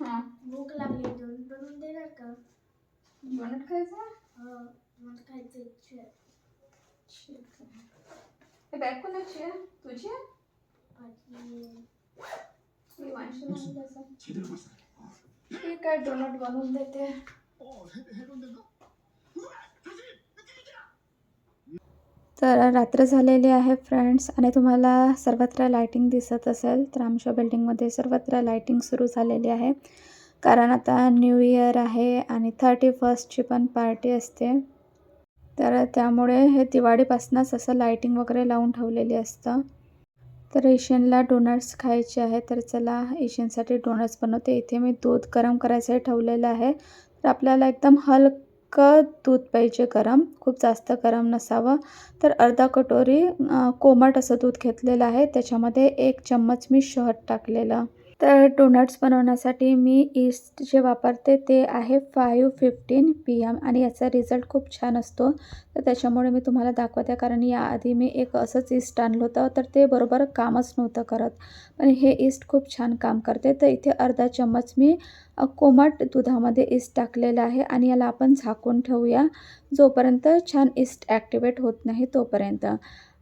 हां भूक लागली दोन बनवून देणार का बनट खायचं हो मला खायचं इच्छा आहे ठीक आहे हे बॅग कोणाची आहे तुझी आहे माझी मी माणशी म्हणून द्यायचं. 제대로 봤어. ठीक आहे डोनट बनवून देते 어, 해, 해본 데가? तर रात्र झालेली आहे फ्रेंड्स आणि तुम्हाला सर्वत्र लायटिंग दिसत असेल तर आमच्या बिल्डिंगमध्ये सर्वत्र लायटिंग सुरू झालेली आहे. कारण आता न्यू इयर आहे आणि थर्टी फर्स्टची पण पार्टी असते. तर त्यामुळे हे दिवाळीपासूनच असं लायटिंग वगैरे लावून ठेवलेली असतं. तर ईशनला डोनट्स खायचे आहे तर चला ईशनसाठी डोनट्स बनवते. इथे मी दूध गरम करायचं ठेवलेलं आहे. तर आपल्याला एकदम हलकं दूध पाहिजे गरम खूप जास्त गरम नसावं. तर अर्धा कटोरी कोमट असं दूध घेतलेलं आहे. त्याच्यामध्ये एक चम्मच मी शहद टाकलेलं. तर डोनट्स बनवण्यासाठी मी ईस्ट जे वापरते ते आहे फाईव्ह फिफ्टीन पी एम आणि याचा रिझल्ट खूप छान असतो. तर त्याच्यामुळे मी तुम्हाला दाखवते कारण याआधी मी एक असंच ईस्ट आणलं होतं तर ते बरोबर कामच नव्हतं करत. पण हे ईस्ट खूप छान काम करते. तर इथे अर्धा चम्मच मी कोमट दुधामध्ये ईस्ट टाकलेलं आहे आणि याला आपण झाकून ठेवूया जोपर्यंत छान ईस्ट ॲक्टिवेट होत नाही तोपर्यंत.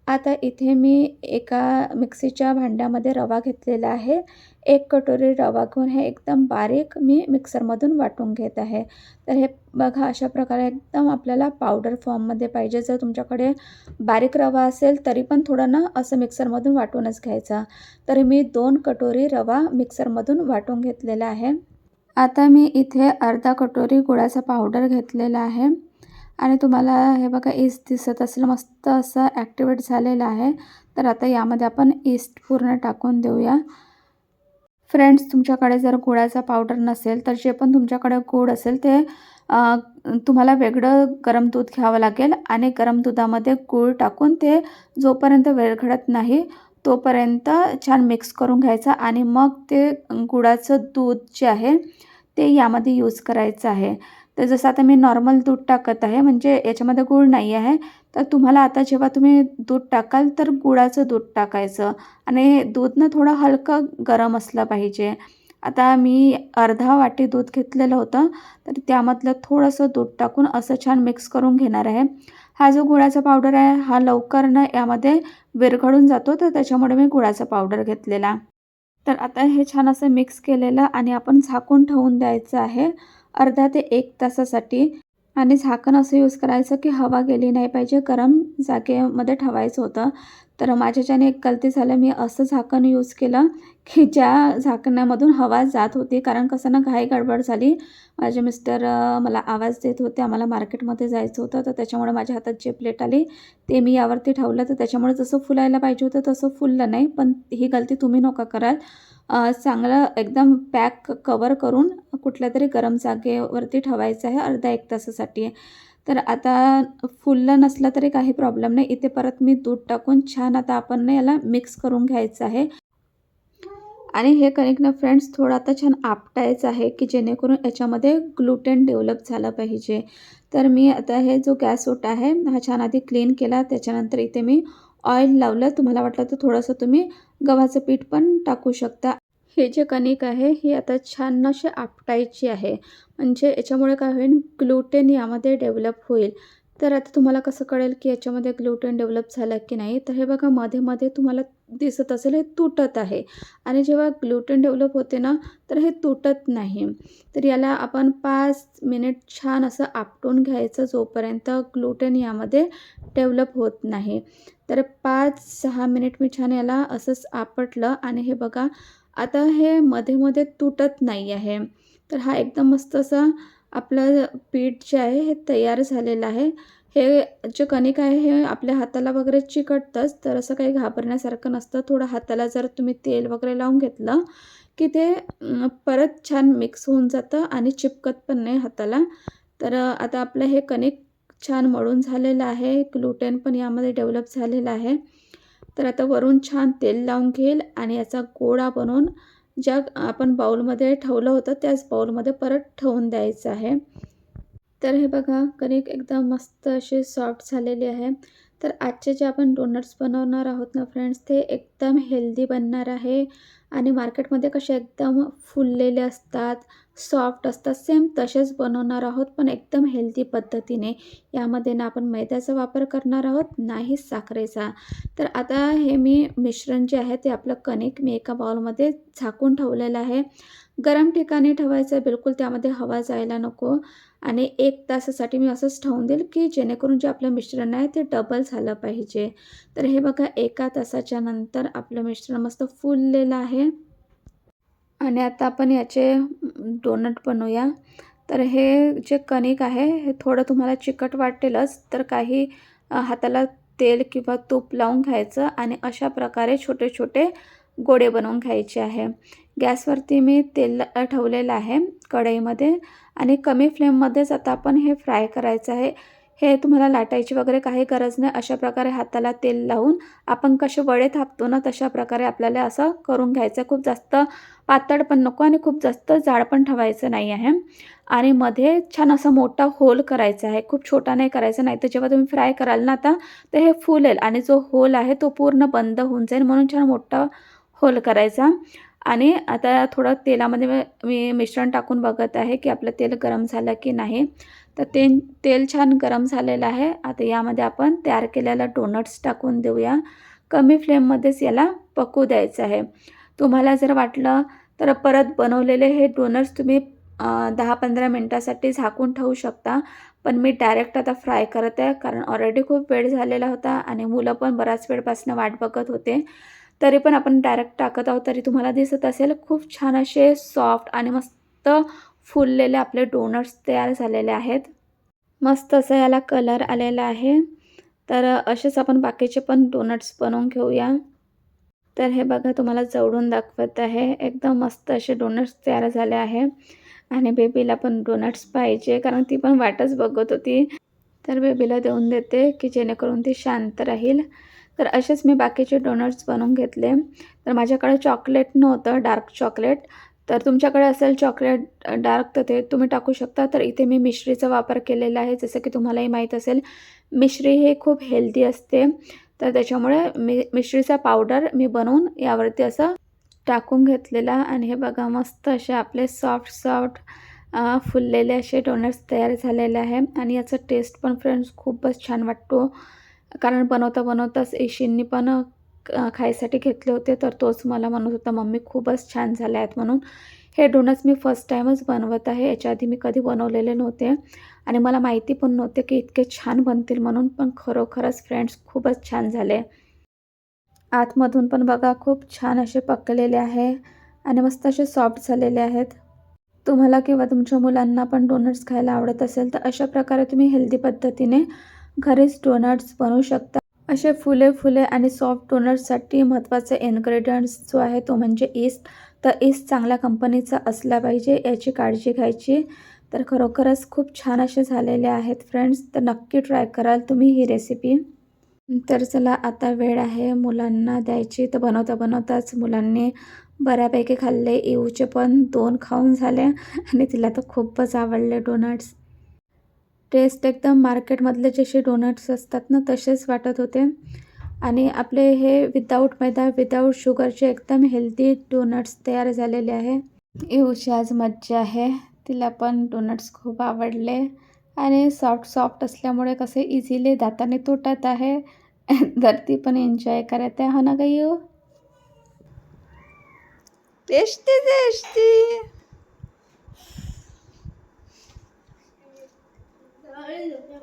आता इथे मी एका मिक्सीच्या भांड्यामध्ये रवा घेतलेला आहे. एक कटोरी रवा घेऊन हे एकदम बारीक मी मिक्सरमधून वाटून घेत आहे. तर हे बघा अशा प्रकारे एकदम आपल्याला पावडर फॉर्ममध्ये पाहिजे. जर तुमच्याकडे बारीक रवा असेल तरी पण थोडं ना असं मिक्सरमधून वाटूनच घ्यायचा. तर मी दोन कटोरी रवा मिक्सरमधून वाटून घेतलेला आहे. आता मी इथे अर्धा कटोरी गुळाचा पावडर घेतलेला आहे. आणि तुम्हाला हे बघा ईस्ट दिसत असेल. मस्त असं ॲक्टिवेट झालेलं आहे. तर आता यामध्ये आपण ईस्ट पूर्ण टाकून देऊया. फ्रेंड्स तुमच्याकडे जर गुळाचा पावडर नसेल तर जे पण तुमच्याकडे गुळ असेल ते तुम्हाला वेगळं गरम दूध घ्यावं लागेल आणि गरम दुधामध्ये गूळ टाकून ते जोपर्यंत वेळघडत नाही तोपर्यंत छान मिक्स करून घ्यायचा आणि मग ते गुळाचं दूध जे आहे ते यामध्ये यूज करायचं आहे. तर जसं आता मी नॉर्मल दूध टाकत आहे म्हणजे याच्यामध्ये गूळ नाही आहे तर तुम्हाला आता जेव्हा तुम्ही दूध टाकाल तर गुळाचं दूध टाकायचं. आणि दूध ना थोडं हलकं गरम असलं पाहिजे. आता मी अर्धा वाटी दूध घेतलेलं होतं तर त्यामधलं थोडंसं दूध टाकून असं छान मिक्स करून घेणार आहे. हा जो गुळाचा पावडर आहे हा लवकर ना यामध्ये विरघळून जातो तर त्याच्यामुळे मी गुळाचा पावडर घेतलेला. तर आता हे छान असं मिक्स केलेलं आणि आपण झाकून ठेवून द्यायचं आहे. अर्धा ते एक तासासाठी. आणि झाकण असं यूज करायचं की हवा गेली नाही पाहिजे गरम जागेमध्ये ठेवायचं होतं. तर माझ्याच्याने एक गलती झालं मी असं झाकण यूज केलं की ज्या झाकणामधून हवा जात होती. कारण कसं ना घाई गडबड झाली. माझे मिस्टर मला आवाज देत होते. आम्हाला मार्केटमध्ये जायचं होतं. तर त्याच्यामुळे माझ्या हातात जे प्लेट आली ते मी यावरती ठेवलं. तर त्याच्यामुळे जसं फुलायला पाहिजे होतं तसं फुललं नाही. पण ही गलती तुम्ही नका कराल. चांगलं एकदम पॅक कवर करून कुठल्या तरी गरम जागेवरती ठेवायचं आहे अर्धा एक तासासाठी. तर आता फुललं नसलं तरी काही प्रॉब्लेम नाही. इथे परत मी दूध टाकून छान आता आपण ना याला मिक्स करून घ्यायचं आहे. आणि हे कणिक ना फ्रेंड्स थोडं आता छान आपटायचं आहे की जेणेकरून याच्यामध्ये ग्लुटेन डेव्हलप झालं पाहिजे. तर मी आता हे जो गॅस ओटा आहे हा छान आधी क्लीन केला. त्याच्यानंतर इथे मी ऑइल लावलं. तुम्हाला वाटलं तर थोडंसं तुम्ही गव्हाचं पीठ पण टाकू शकता. हे जे कणिक आहे ही आता छान अशी आपटायची आहे. म्हणजे याच्यामुळे काय होईल? ग्लुटेन यामध्ये डेव्हलप होईल. तर आता तुम्हाला कसं कळेल की याच्यामध्ये ग्लुटेन डेव्हलप झालं की नाही? तर हे बघा मध्ये मध्ये तुम्हाला दिसत असेल हे तुटत आहे. आणि जेव्हा ग्लुटेन डेव्हलप होते ना तर हे तुटत नाही. तर याला आपण पाच मिनिट छान असं आपटून घ्यायचं जोपर्यंत ग्लुटेन यामध्ये डेव्हलप होत नाही. तर पाच सहा मिनिट मी छान याला असंच आपटलं. आणि हे बघा आता हे मध्ये मध्ये तुटत नाही आहे. तर हा एकदम मस्त असा आपलं पीठ जे आहे हे तयार झालेलं आहे. हे जे कणिक आहे हे आपल्या हाताला वगैरे चिकटतंच तर असं काही घाबरण्यासारखं नसतं. थोडं हाताला जर तुम्ही तेल वगैरे लावून घेतलं की ते परत छान मिक्स होऊन जातं आणि चिपकत पण नाही हाताला. तर आता आपलं हे कणिक छान मळून झालेलं आहे. ग्लुटेन पण यामध्ये डेव्हलप झालेलं आहे. तर आता वरून छान तेल लावून घेईल आणि याचा गोळा बनवून ज्या आपण बाऊलमध्ये ठेवलं होतं त्याच बाउलमध्ये परत ठेवून द्यायचं आहे. तर हे बघा कणिक एकदम मस्त अशी सॉफ्ट झालेली आहे. तर आजचे जे आपण डोनट्स बनवणार आहोत ना फ्रेंड्स ते एकदम हेल्दी बनणार आहे. आणि मार्केटमध्ये कसे एकदम फुललेले असतात सॉफ्ट असतात सेम तसेच बनवणार आहोत पण एकदम हेल्दी पद्धतीने. यामध्ये ना आपण मैद्याचा वापर करणार आहोत नाही साखरेचा. तर आता हे मी मिश्रण जे आहे ते आपलं कणिक मी एका बाउलमध्ये झाकून ठेवलेलं आहे. गरम ठिकाणी ठेवायचं बिलकुल त्यामध्ये हवा जायला नको. आणि एक तासासाठी मी असंच ठेवून देईल की जेणेकरून जे आपलं मिश्रण आहे ते डबल झालं पाहिजे. तर हे बघा एका तासाच्या नंतर आपलं मिश्रण मस्त फुललेलं आहे. आणि आता आपण याचे डोनट बनवूया. तर हे जे कणिक आहे हे थोडं तुम्हाला चिकट वाटेलच तर काही हाताला तेल किंवा तूप लावून घ्यायचं आणि अशा प्रकारे छोटे छोटे गोडे बनवून घ्यायचे आहे. गॅसवरती मी तेल ठेवलेलं आहे कढईमध्ये आणि कमी फ्लेममध्येच आता आपण हे फ्राय करायचं आहे. हे तुम्हाला लाटायची वगैरे काही गरज नाही. अशा प्रकारे हाताला तेल लावून आपण कसे वडे थापतो ना तशा प्रकारे आपल्याला असं करून घ्यायचं. खूप जास्त पातळ पण नको आणि खूप जास्त जाड पण ठेवायचं नाही आहे. आणि मध्ये छान असा मोठा होल करायचा आहे. खूप छोटा नाही करायचा नाही तर जेव्हा तुम्ही फ्राय कराल ना आता तर हे फुलेल आणि जो होल आहे तो पूर्ण बंद होऊन जाईल. म्हणून छान मोठा होल करायचा. आणि आता थोडं तेलामध्ये मी- मिश्रण टाकून बघत आहे की आपलं तेल गरम झालं की नाही. तर ते तेल छान गरम झालेलं आहे. आता यामध्ये आपण तयार केलेला डोनट्स टाकून देऊया. कमी फ्लेममध्येच याला पकू द्यायचं आहे. तुम्हाला जर वाटलं तर परत बनवलेले हे डोनट्स तुम्ही दहा पंधरा मिनटासाठी झाकून ठेवू शकता. पण मी डायरेक्ट आता फ्राय करत आहे. कारण ऑलरेडी खूप वेळ झालेला होता आणि मुलं पण बराच वेळपासून वाट बघत होते. तरी पण आपण डायरेक्ट टाकत आहोत तरी तुम्हाला दिसत असेल खूप छान असे सॉफ्ट आणि मस्त फुललेले आपले डोनट्स तयार झालेले आहेत. मस्त असं याला कलर आलेला आहे. तर असेच आपण बाकीचे पण डोनट्स बनवून घेऊया. तर हे बघा तुम्हाला जवळून दाखवत आहे. एकदम मस्त असे डोनट्स तयार झाले आहे. आणि बेबीला पण डोनट्स पाहिजे कारण ती पण वाटच बघत होती. तर बेबीला देऊन देते की जेणेकरून ती शांत राहील. तर असेच मी बाकीचे डोनट्स बनवून घेतले. तर माझ्याकडे चॉकलेट नव्हतं डार्क चॉकलेट तर तुमच्याकडे असेल चॉकलेट डार्क तर ते तुम्ही टाकू शकता. तर इथे मी मिश्रीचा वापर केलेला आहे. जसं की तुम्हालाही माहीत असेल मिश्री हे खूप हेल्दी असते. तर त्याच्यामुळे मी मिश्रीचा पावडर मी बनवून यावरती असं टाकून घेतलेला. आणि हे बघा मस्त असे आपले सॉफ्ट सॉफ्ट फुललेले असे डोनट्स तयार झालेले आहे. आणि याचा टेस्ट पण फ्रेंड्स खूपच छान वाटतो. कारण बनवता बनवताच एशींनी पण खायसाठी घेतले होते तर तोच मला म्हणत होता मम्मी खूपच छान झाले आहेत म्हणून. हे डोनट्स मी फर्स्ट टाईमच बनवत आहे. याच्या आधी मी कधी बनवलेले नव्हते. आणि मला माहिती पण नव्हते की इतके छान बनतील म्हणून पण खरोखरच फ्रेंड्स खूपच छान झाले. आतमधून पण बघा खूप छान असे पकलेले आहे आणि मस्त असे सॉफ्ट झालेले आहेत. तुम्हाला किंवा तुमच्या मुलांना पण डोनट्स खायला आवडत असेल तर अशा प्रकारे तुम्ही हेल्दी पद्धतीने घरीच डोनट्स बनवू शकता. असे फुले फुले आणि सॉफ्ट डोनट्ससाठी महत्त्वाचा इन्ग्रेडियंट्स जो आहे तो म्हणजे ईस्ट तर ईस्ट चांगल्या कंपनीचा असला पाहिजे याची काळजी घ्यायची. तर खरोखरच खूप छान असे झालेले आहेत फ्रेंड्स तर नक्की ट्राय कराल तुम्ही ही रेसिपी तर चला आता वेळ आहे मुलांना द्यायची. तर बनवता बनवताच मुलांनी बऱ्यापैकी खाल्ले येऊचे पण दोन खाऊन झाले. आणि तिला तर खूपच आवडले डोनट्स टेस्ट एकदम मार्केटमधले जसे डोनट्स असतात ना तसेच वाटत होते. आणि आपले हे विदाऊट मैदा विदाऊट शुगरचे एकदम हेल्दी डोनट्स तयार झालेले आहे. येऊची आज मज्जा आहे. तिला पण डोनट्स खूप आवडले. आणि सॉफ्ट सॉफ्ट असल्यामुळे कसे इझिली दाताने तुटत आहे. तर ती पण एन्जॉय करत आहे. हो ना काही येऊ टेस्टी टेस्टी. 哎呦爸